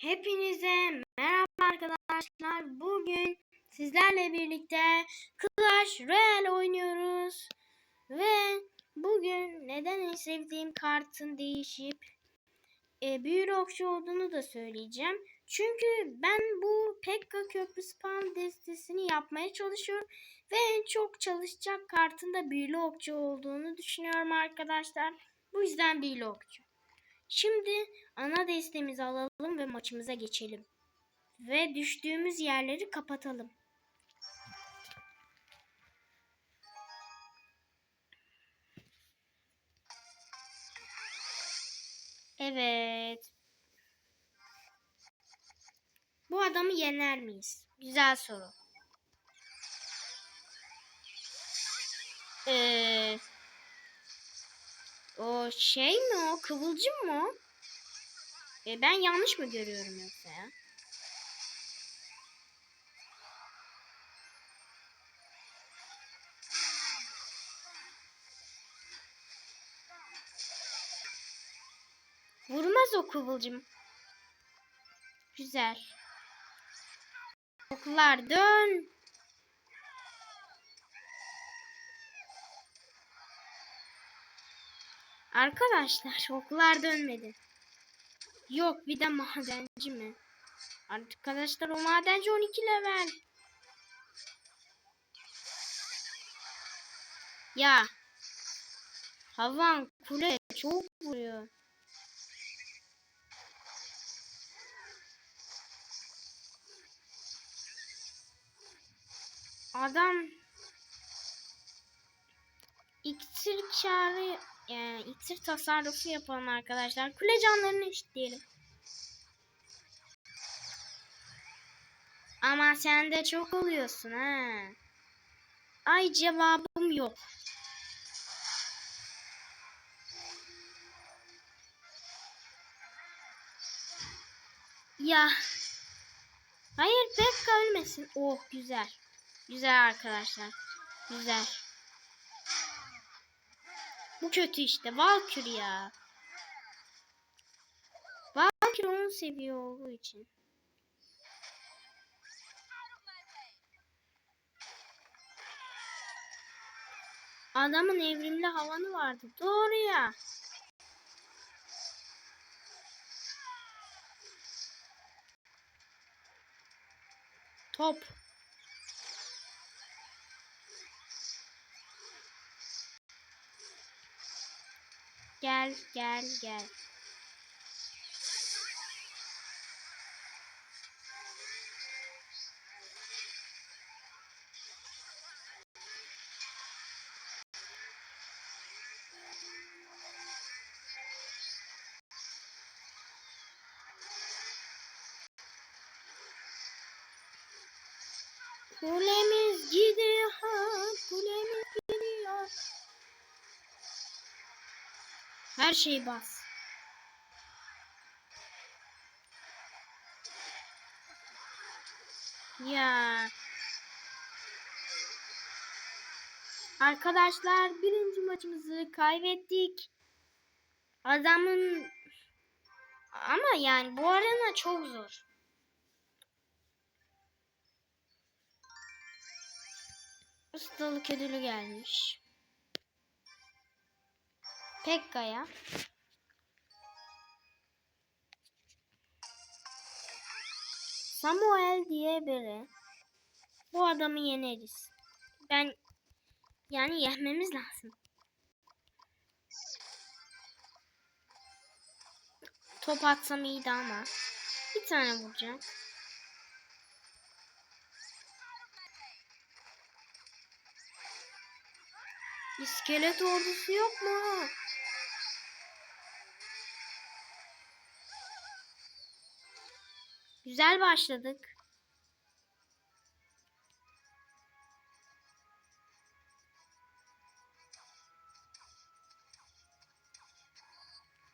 Hepinize merhaba arkadaşlar. Bugün sizlerle birlikte Clash Royale oynuyoruz. Ve bugün neden en sevdiğim kartın değişip e, büyülü okçu olduğunu da söyleyeceğim. Çünkü ben bu Pekka Köprü Spam destesini yapmaya çalışıyorum. Ve en çok çalışacak kartın da büyülü okçu olduğunu düşünüyorum arkadaşlar. Bu yüzden büyülü okçu. Şimdi ana destemizi alalım ve maçımıza geçelim. Ve düştüğümüz yerleri kapatalım. Evet. Bu adamı yener miyiz? Güzel soru. Ee, o şey mi o? Kıvılcım mı? E, ben yanlış mı görüyorum yoksa ya? Vurmaz o kıvılcım. Güzel. Oklar dön. Arkadaşlar oklar dönmedi. Yok bir de madenci mi? Arkadaşlar o madenci 12 level. Ya. Havan kule çok vuruyor. Adam iksir karı yani iksir tasarrufu yapalım arkadaşlar. Kule canlarını eşitleyelim. Ama sen de çok oluyorsun ha. Ay cevabım yok. Ya. Hayır Pekka ölmesin. Oh güzel. Güzel arkadaşlar. Güzel. Bu kötü işte. Valkyrie ya. Valkyrie 10 seviye olduğu için. Adamın evrimli havanı vardı. Doğru ya. Top. Gel, gel, gel. Kulemiz Her şeyi bas. Ya. Arkadaşlar birinci maçımızı kaybettik. Adamın ama yani bu arena çok zor. Ustalık ödülü gelmiş. Pekka'ya. Samuel diye biri. Bu adamı yeneriz. Ben yani yenmemiz lazım. Top atsam iyiydi ama. Bir tane vuracağım. İskelet ordusu yok mu? Güzel başladık.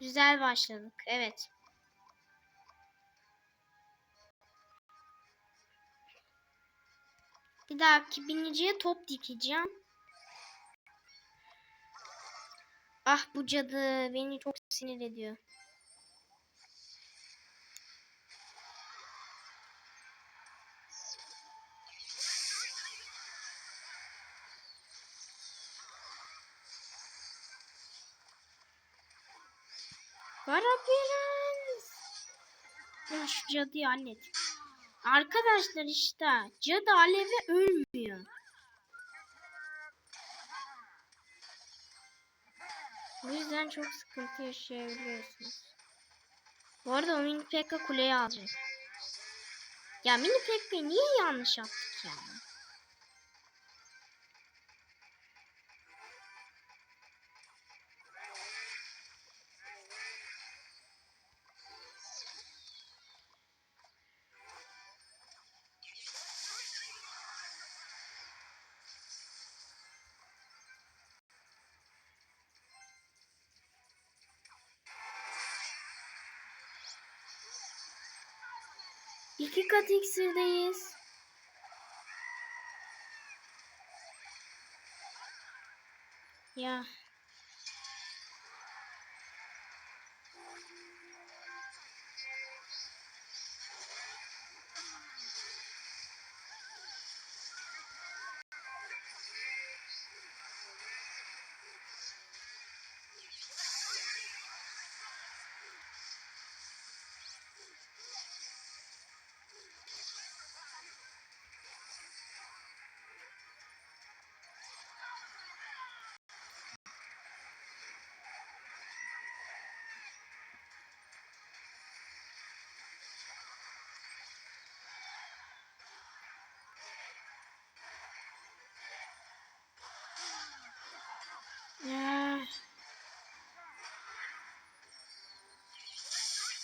Güzel başladık. Evet. Bir dahaki biniciye top dikeceğim. Ah bu cadı beni çok sinir ediyor. Kara prens. Ya şu cadıyı hallet. Arkadaşlar işte cadı alevi ölmüyor. Bu yüzden çok sıkıntı yaşayabiliyorsunuz. Bu arada o mini pekka kuleyi alacak. Ya mini pekka'yı niye yanlış yaptık ya? İki kat iksirdeyiz. Ya.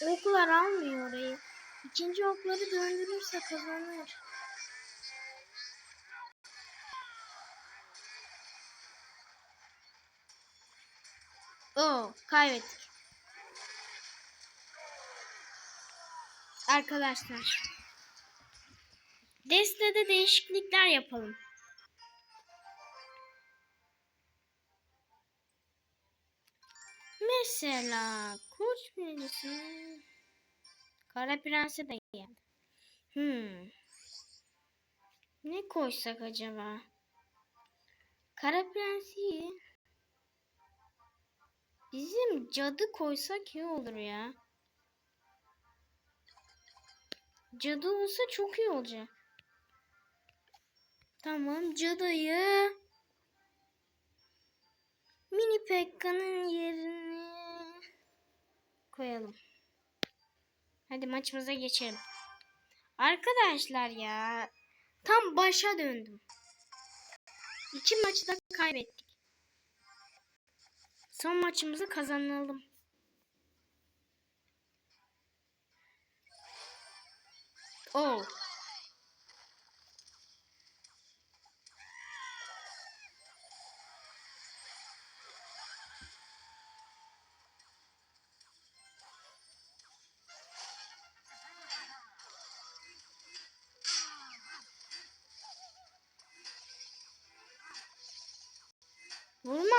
Oklar almıyor orayı. İkinci okları döndürürse kazanır. Oo, kaybettik. Arkadaşlar. Destede değişiklikler yapalım. Mesela koç birisi Kara Prens'e de geldi. Hmm. Ne koysak acaba? Kara Prens'i bizim cadı koysak iyi olur ya. Cadı olsa çok iyi olacak. Tamam cadıyı Mini Pekka'nın yerine koyalım. Hadi maçımıza geçelim. Arkadaşlar ya tam başa döndüm. İki maçı da kaybettik. Son maçımızı kazanalım. Oh.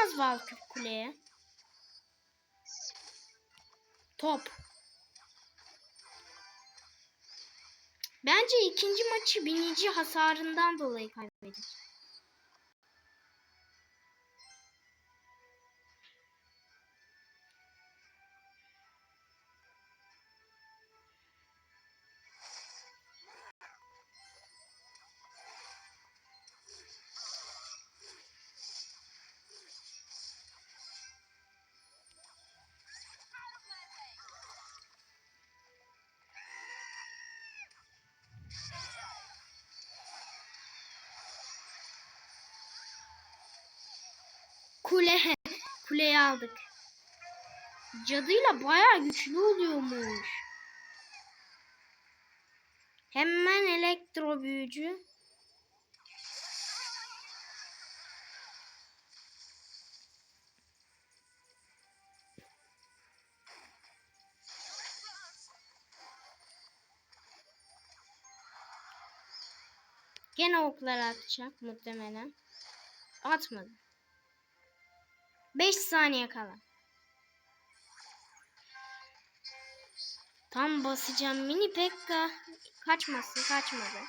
Vurmaz Valkür kuleye. Top. Bence ikinci maçı binici hasarından dolayı kaybettik. Kule. Kuleyi aldık. Cadıyla bayağı güçlü oluyormuş. Hemen elektro büyücü. Gene oklar atacak muhtemelen. Atmadı. 5 saniye kala. Tam basacağım. Mini Pekka. Kaçmasın. Kaçmadı.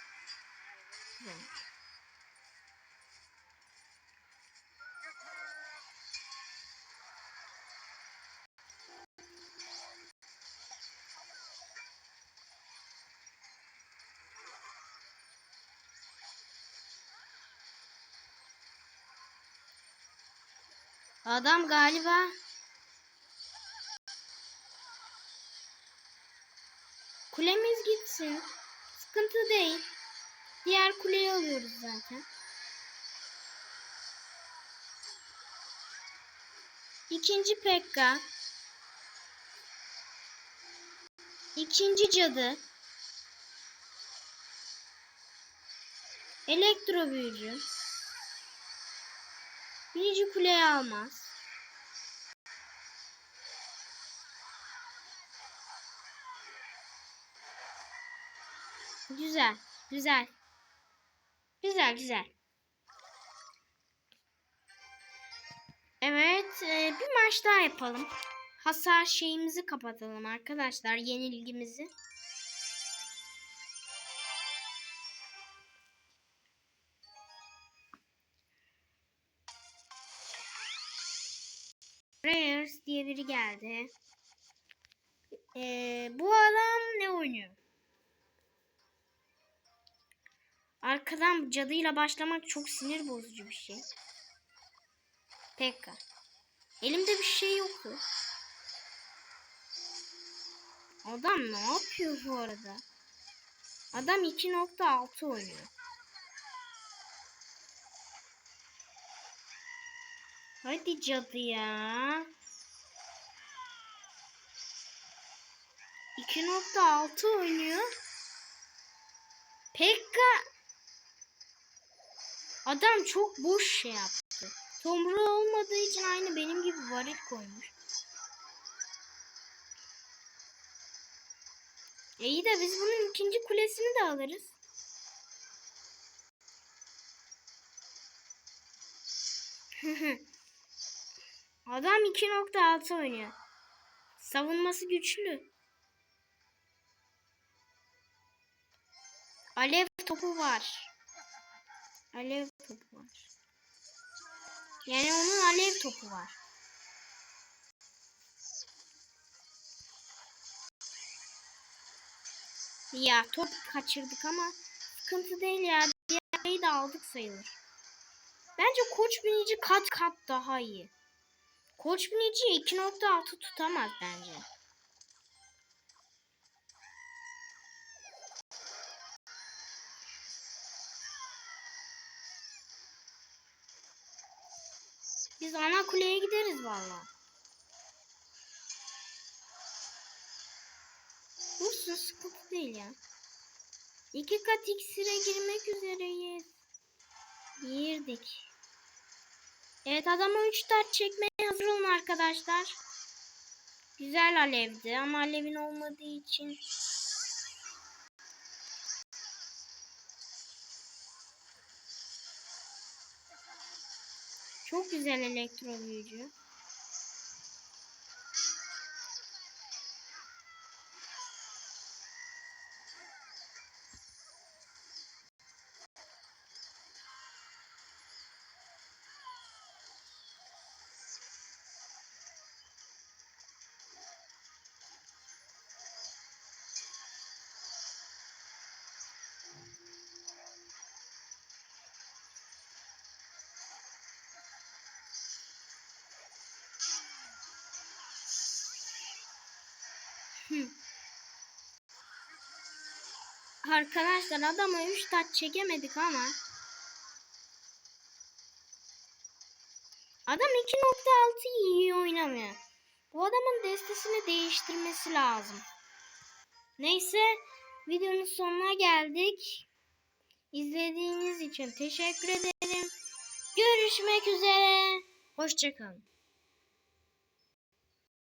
Adam galiba Kulemiz gitsin. Sıkıntı değil. Diğer kuleyi alıyoruz zaten. İkinci Pekka. İkinci cadı. Elektro büyücü. Birinci kuleyi almaz. Güzel, güzel. Güzel, güzel. Evet, e, bir maç daha yapalım. Hasar şeyimizi kapatalım arkadaşlar, yenilgimizi. Diye biri geldi. Ee, bu adam ne oynuyor? Arkadan cadıyla başlamak çok sinir bozucu bir şey. Pekka. Elimde bir şey yoktu. Adam ne yapıyor bu arada? Adam 2.6 oynuyor. Hadi cadı ya. 2.6 oynuyor. Pekka Adam çok boş şey yaptı. Tomru olmadığı için aynı benim gibi varil koymuş. E iyi de biz bunun ikinci kulesini de alırız. Adam 2.6 oynuyor. Savunması güçlü. Alev topu var. Alev topu var. Yani onun alev topu var. Ya top kaçırdık ama sıkıntı değil ya. Diğerleri de aldık sayılır. Bence koç binici kat kat daha iyi. Koç binici 2.6 tutamaz bence. Biz ana kuleye gideriz valla. Vursun sıkıntı değil ya. İki kat iksire girmek üzereyiz. Girdik. Evet adama 3 taç çekmeye hazır olun arkadaşlar. Güzel alevdi ama alevin olmadığı için Çok güzel elektro büyücü. Hı. Arkadaşlar adama 3 taç çekemedik ama Adam 2.6 iyi oynamıyor. Bu adamın destesini değiştirmesi lazım. Neyse videonun sonuna geldik. İzlediğiniz için teşekkür ederim. Görüşmek üzere. Hoşçakalın.